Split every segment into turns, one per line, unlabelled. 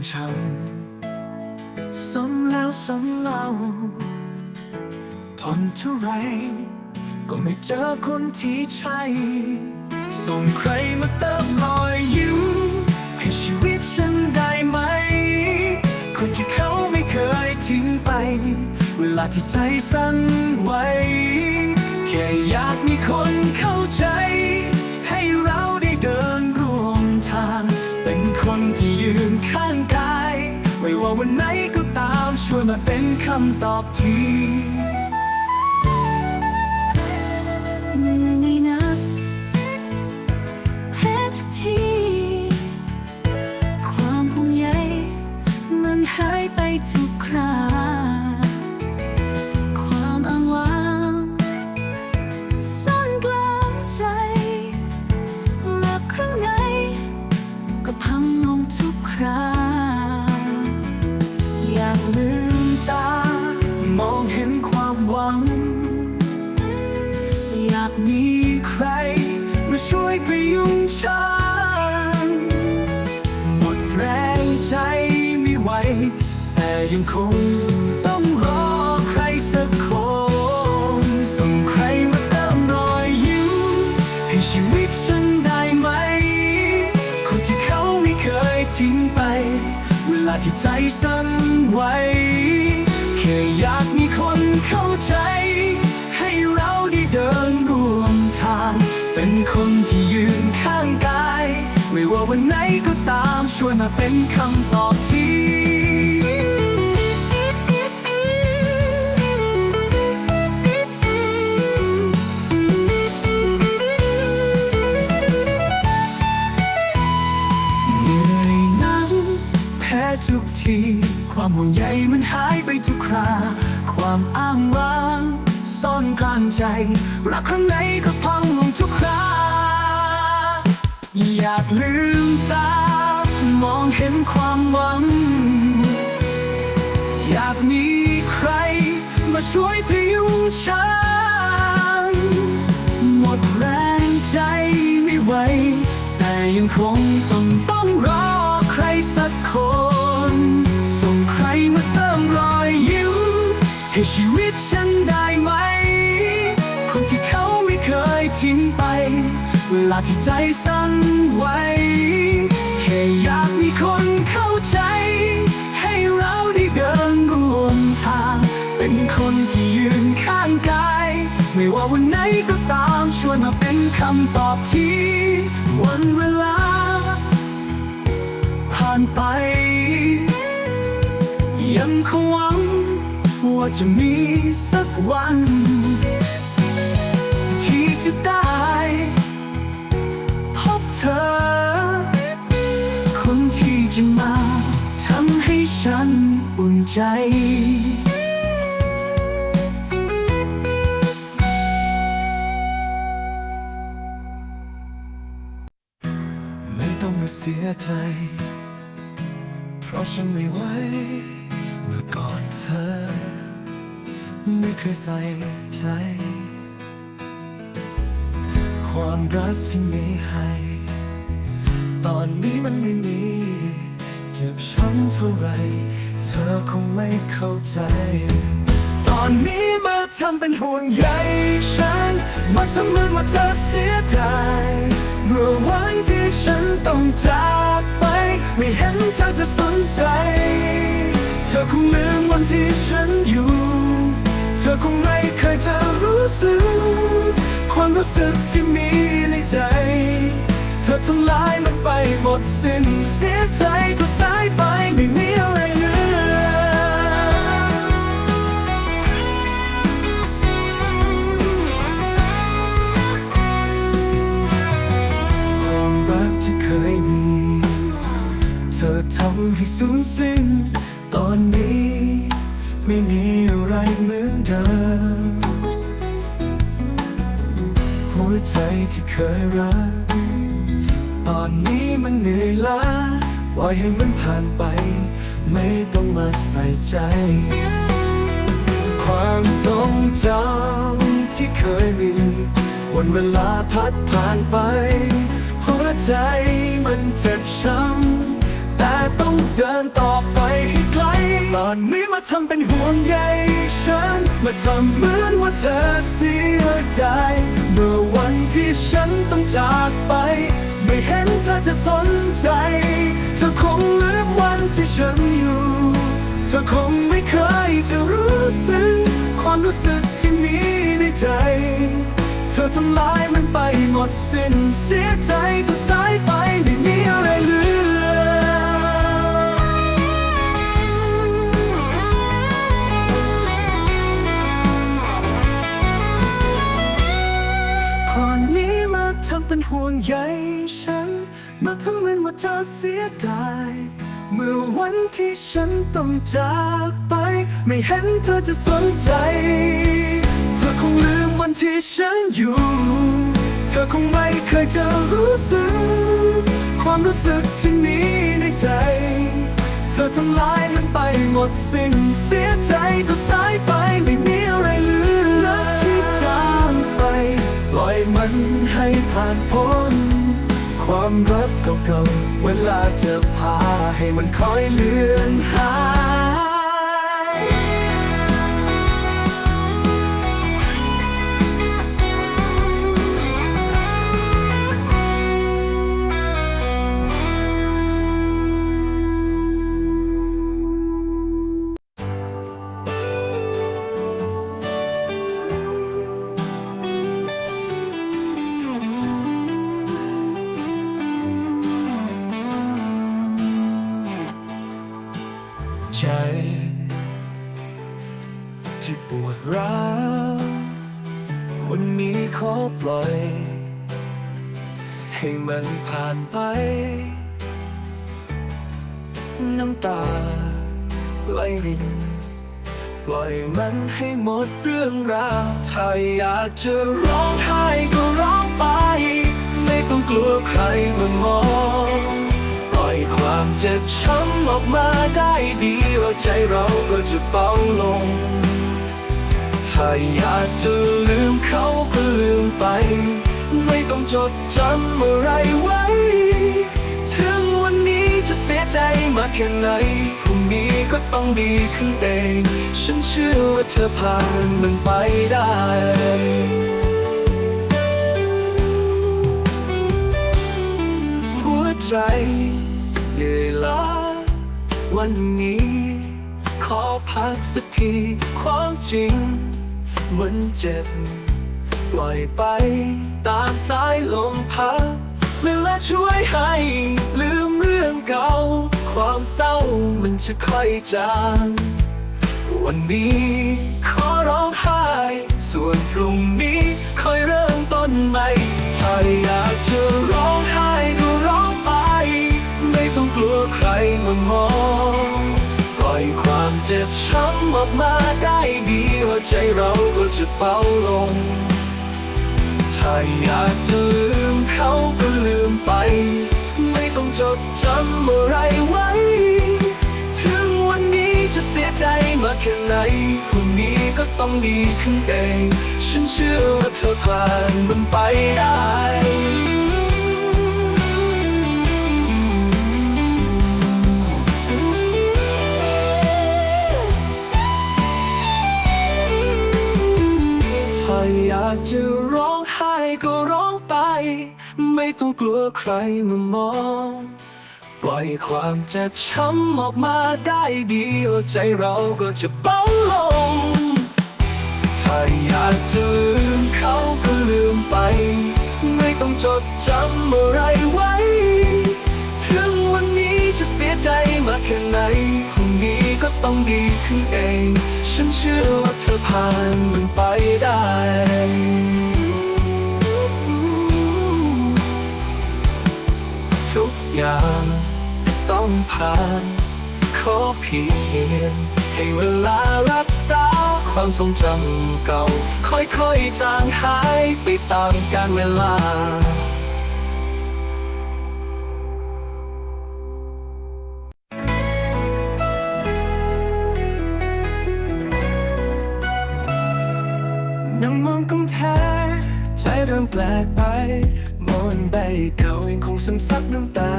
เบื่อความช้ำซ้ำแล้วซ้ำเล่าทนเท่าไรก็ไม่เจอคนที่ใช่ ส่งใครมาเติมรอยยิ้มให้ชีวิตฉันได้ไหม คนที่เขาไม่เคยทิ้งไป เวลาที่ใจสั่นไหว แค่อยากมีคนเข้าใจ ให้เราได้เดินร่วมทาง เป็นคนที่ยืนข้าง วันไหนก็ตามช่วยมาเป็นคำตอบที
ทิ้งไป
เวลาที่ใจสั่นไหวแค่อยากมีคนเข้าใจ ให้เราได้เดินร่วมทาง เป็นคนที่ยืนข้างกาย ไม่ว่าวันไหนก็ตามช่วยมาเป็นคำตอบ ห่วงใยมันหายไปทุกครา ความอ้างว้างซ่อนกลางใจ รักครั้งไหนก็พังลงทุกครา อยากลืมตา มองเห็นความหวัง อยากมีใคร มาช่วยพยุงฉัน หมดแรงใจไม่ไหว แต่ยังคงต้องต้องรอใครสักคน ให้ชีวิตฉันได้ไหม คนที่เขาไม่เคยทิ้งไป เวลาที่ใจสั่นไหวแค่อยากมีคนเข้าใจ ให้เราได้เดินร่วมทาง เป็นคนที่ยืนข้างกาย ไม่ว่าวันไหนก็ตามชวนมาเป็นคำตอบที่ วันเวลา ผ่านไป ว่าจะมีสักวัน ที่จะได้พบเธอ คนที่จะมาทำให้ฉันอุ่นใจไม่ต้องมาเสียใจ เพราะฉันไม่ไหวเมื่อก่อนเธอ ไม่เคยใส่ใจ ความรักที่มีให้ ตอนนี้มันไม่มี เจ็บช้ำเท่าไร เธอคงไม่เข้าใจ ตอนนี้มาทำเป็นห่วงใยฉัน มาทำเหมือนว่าเธอเสียดายเมื่อวันที่ฉันต้องจากไป ไม่เห็นเธอจะสนใจ เธอคงลืมวันที่ฉันอยู่ คงไม่เคยจะรู้สึก ความรู้สึกที่มีในใจ เธอทำลายมันไปหมดสิ้นเสียใจก็สายไปไม่มีอะไรเหลือความรักที่เคยมี เธอทำให้สูญสิ้น ตอนนี้ไม่มี ดิม หัวใจที่เคยรัก ตอนนี้มันเหนื่อยล้าปล่อยให้มันผ่านไป ไม่ต้องมาใส่ใจ ความทรงจำที่เคยมี วันเวลาพัดผ่านไป หัวใจมันเจ็บช้ำแต่ต้องเดินต่อไปให้ ลตอนนี้มาทำเป็นห่วงใยฉัน มาทำเหมือนว่าเธอเสียดายเมื่อวันที่ฉันต้องจากไป ไม่เห็นเธอจะสนใจ เธอคงลืมวันที่ฉันอยู่ เธอคงไม่เคยจะรู้สึกความรู้สึกที่มีในใจ เธอทำลายมันไปหมดสิ้นเสียใจก็สายไปไม่มีอะไรเหลือ งใยฉัน มาทำเหมือนว่าเธอเสียดาย เมื่อวันที่ฉันต้องจากไป ไม่เห็นเธอจะสนใจ เธอคงลืมวันที่ฉันอยู่ เธอคงไม่เคยจะรู้สึก ความรู้สึกที่มีในใจ เธอทำลายมันไปหมดสิ้นเสียใจก็สายไปไม่มีอะไรเหลือ อยมันให้ผ่านพ้น ความรักเก่าๆเวลาจะพาให้มันคอยเลือนหา ผ่านไป น้ำตาไหลรินปล่อยมันให้หมดเรื่องราว ถ้าอยากจะร้องไห้ก็ร้องไป ไม่ต้องกลัวใครมามอง ปล่อยความเจ็บช้ำออกมาได้ดีว่าใจเราก็จะเบาลง ถ้าอยากจะลืมเขาก็ลืมไป ไม่ต้องจดจำอะไรไว้ ถึงวันนี้จะเสียใจมากแค่ไหนพรุ่งนี้ก็ต้องดีขึ้นเอง ฉันเชื่อว่าเธอผ่านมันไปได้หัวใจเหนื่อยล้าวันนี้ ขอพักสักทีความจริงมันเจ็บ ปล่อยไป ตามสายลมพัดเวลาช่วยให้ ลืมเรื่องเก่า ความเศร้ามันจะค่อยจางวันนี้ขอร้องไห้ ส่วนพรุ่งนี้ค่อยเริ่มต้นใหม่ถ้าอยากจะร้องไห้ก็ร้องไป ไม่ต้องกลัวใครมามองปล่อยความเจ็บช้ำออกมาได้ดีว่าใจเราก็จะเบาลง ถ้าอยากจะลืมเขาก็ลืมไป ไม่ต้องจดจำอะไรไว้ ถึงวันนี้จะเสียใจมากแค่ไหนพรุ่งนี้ก็ต้องดีขึ้นเอง ฉันเชื่อว่าเธอผ่านมันไปได้ถ้าอยากจะร้อง ไม่ต้องกลัวใครมามอง ปล่อยความเจ็บช้ำออกมาได้ดีว่าใจเราก็จะเบาลง ถ้าอยากจะลืมเขาก็ลืมไป ไม่ต้องจดจำอะไรไว้ ถึงวันนี้จะเสียใจมากแค่ไหนพรุ่งนี้ก็ต้องดีขึ้นเอง ฉันเชื่อว่าเธอผ่านมันไปได้ อย่างต้องผ่านขอเพียงให้เวลารักษาความทรงจำเก่า ค่อยๆจางหายไปตามกาลเวลานั่งมองกำแพงใจเริ่มแปลกไป เก่ายังคงซึมซับน้ำตา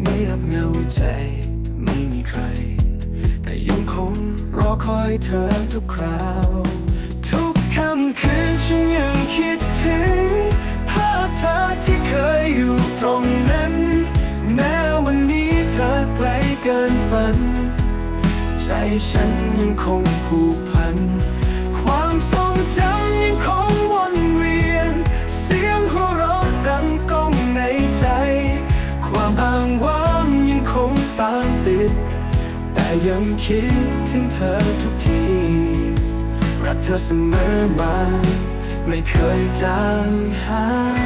เงียบเงาใจไม่มีใคร แต่ยังคงรอคอยเธอทุกคราว ทุกค่ำคืนฉันยังคิดถึง ภาพเธอที่เคยอยู่ตรงนั้น แม้วันนี้เธอไกลเกินฝัน ใจฉันยังคงผูกพัน ความทรงจำยังคง ยังคิดถึงเธอทุกที รักเธอเสมอมา ไม่เคยจางหาย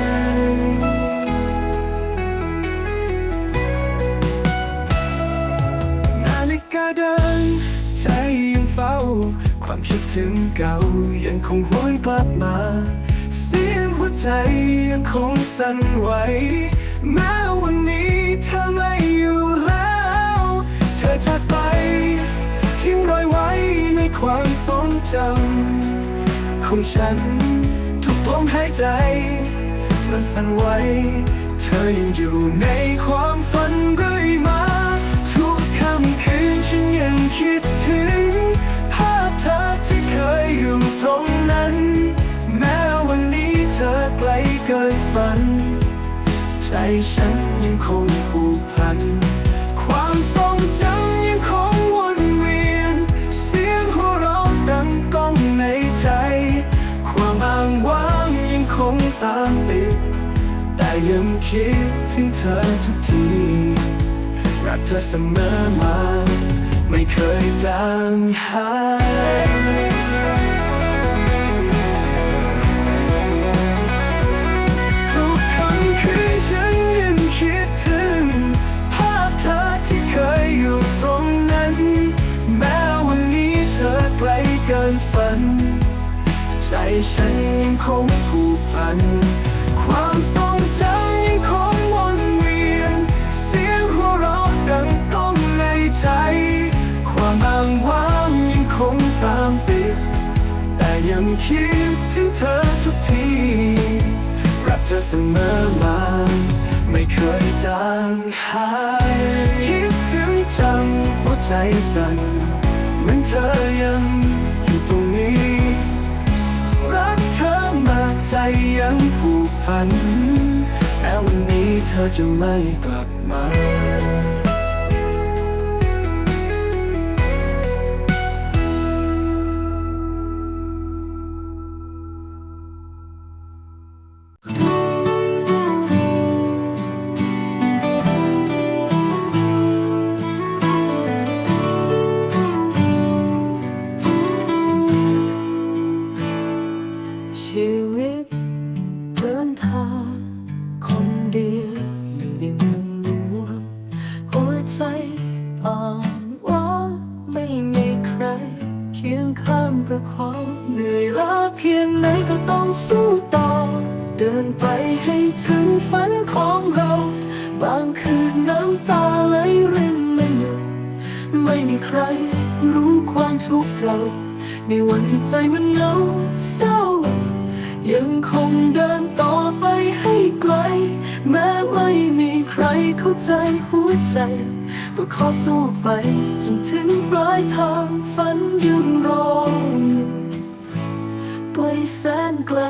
นาฬิกาเดินใจยังเฝ้า ความคิดถึงเก่ายังคงหวนกลับมา เสียงหัวใจยังคงสั่นไหวแม้วันนี้เธอไม่อยู่แล้ว เธอจากไป ความทรงจำของฉัน ทุกลมหายใจมันสั่นไหวเธอยังอยู่ในความฝันเรื่อยมา ทุกค่ำคืนฉันยังคิดถึง ภาพเธอที่เคยอยู่ตรงนั้น แม้วันนี้เธอไกลเกินฝัน ใจฉันยังคงผูกพัน ความทรง อทุกที รักเธอเสมอมา ไม่เคยจางหายทุกคำคืนฉันยังคิดถึงภาพเธอที่เคยอยู่ตรงนั้นแม้วันนี้เธอไกลเกินฝัน ใจฉันยังคงผูกพัน ความทรงจำ ยังคิดถึงเธอทุกที รักเธอเสมอมา ไม่เคยจางหาย คิดถึงจังหัวใจสั่นเหมือนเธอยังอยู่ตรงนี้ รักเธอมากใจยังผูกพันแม้วันนี้เธอจะไม่กลับมา เคียงข้างประคองเหนื่อยล้าเพียงไหนก็ต้องสู้ต่อ เดินไปให้ถึงฝันของเรา บางคืนน้ำตาไหลรินไม่หยุดไม่มีใครรู้ความทุกข์เรา ในวันที่ใจมันเหงาเศร้า ยังคงเดินต่อไปให้ไกล แม้ไม่มีใครเข้าใจหัวใจ ก็ขอสู้ไปจนถึง ปลายทางฝันยังรออยู่ไกลแสนไกล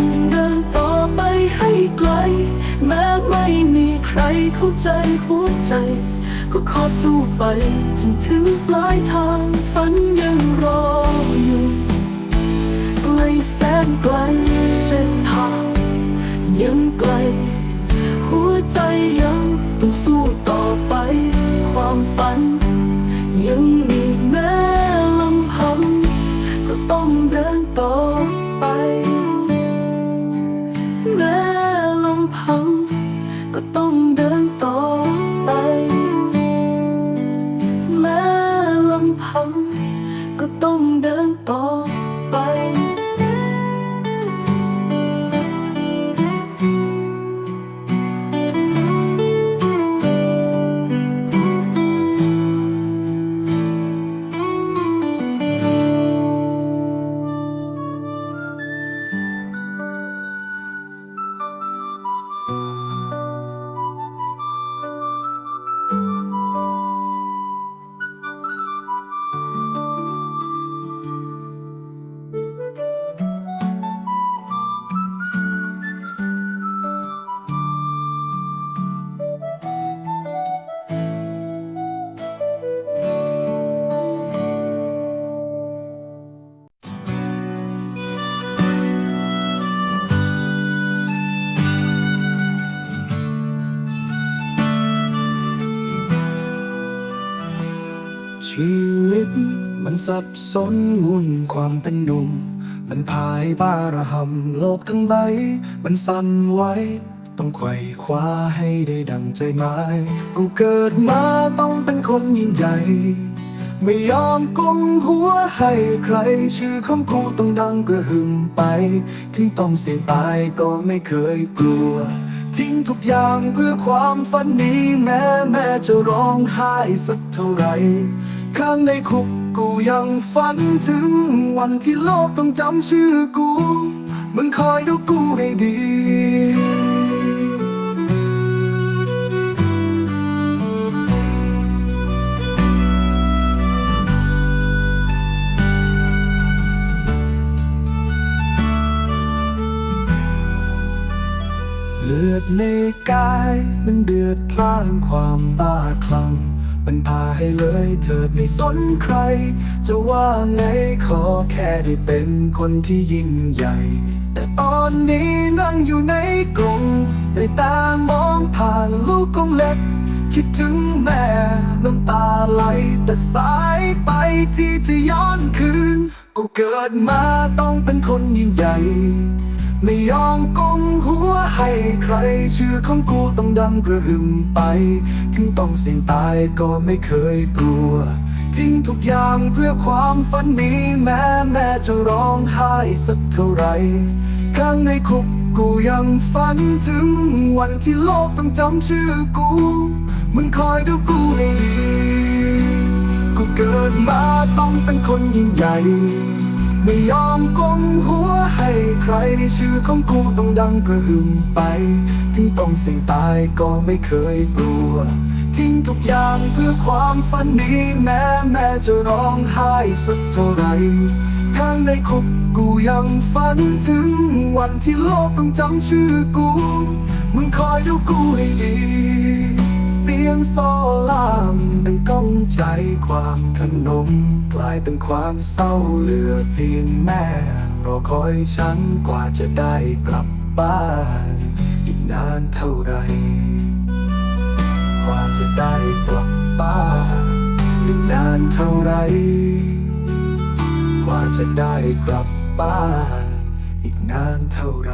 งคงเดินต่อไปให้ไกล แม้ไม่มีใครเข้าใจหัวใจ ก็ขอสู้ไปจนถึงปลายทางฝันยังรออยู่ไกลแสนไกลเส้นทางยังไกล หัวใจยังต้องสู้ต่อไป ความฝัน ยัง มันสับสนวุ่นความเป็นหนุ่ม มันพายบ้าระหำโลกทั้งใบ มันสั่นไหวต้องไขว่คว้าให้ได้ดังใจหมาย กูเกิดมาต้องเป็นคนยิ่งใหญ่ไม่ยอมก้มหัวให้ใคร ชื่อของกูต้องดังกระหึ่มไป ถึงต้องเสี่ยงตายก็ไม่เคยกลัว ทิ้งทุกอย่างเพื่อความฝันนี้แม้แม่จะร้องไห้สักเท่าไหร่ข้างในคุก กูยังฝันถึงวันที่โลกต้องจำชื่อกู มึงคอยดูกูให้ดีเลือดในกายมันเดือดพล่านความบ้าคลั่ง มันพาให้เลยเถิดไม่สนใคร จะว่าไงขอแค่ได้เป็นคนที่ยิ่งใหญ่ แต่ตอนนี้นั่งอยู่ในกรงได้ตามองผ่านลูกกรงเล็ก คิดถึงแม่น้ำตาไหลแต่สายไปที่จะย้อนคืน กูเกิดมาต้องเป็นคนยิ่งใหญ่ ไม่ยอมก้มหัวให้ใคร ชื่อของกูต้องดังกระหึ่มไป ถึงต้องเสี่ยงตายก็ไม่เคยกลัวทิ้งทุกอย่างเพื่อความฝันนี้แม้แม่จะร้องไห้สักเท่าไหรข้างในคุกกูยังฝันถึงวันที่โลกต้องจำชื่อกู มึงคอยดูกูให้ดี กูเกิดมาต้องเป็นคนยิ่งใหญ่ ไม่ยอมก้มหัวให้ใครชื่อของกูต้องดังกระหึ่มไป ถึงต้องเสี่ยงตายก็ไม่เคยกลัว ทิ้งทุกอย่างเพื่อความฝันนี้แม้แม่จะร้องไห้สักเท่าไหรข้างในคุกกูยังฝันถึงวันที่โลกต้องจำชื่อกู มึงคอยดูกูให้ดี เสียงโซลามดังก้องใจความขนม กลายเป็นความเศร้าเหลือเพียงแม่รอคอยฉันกว่าจะได้กลับบ้าน อีกนานเท่าไหรกว่าจะได้กลับบ้านอีกนานเท่าไหรกว่าจะได้กลับบ้าน อีกนานเท่าไหร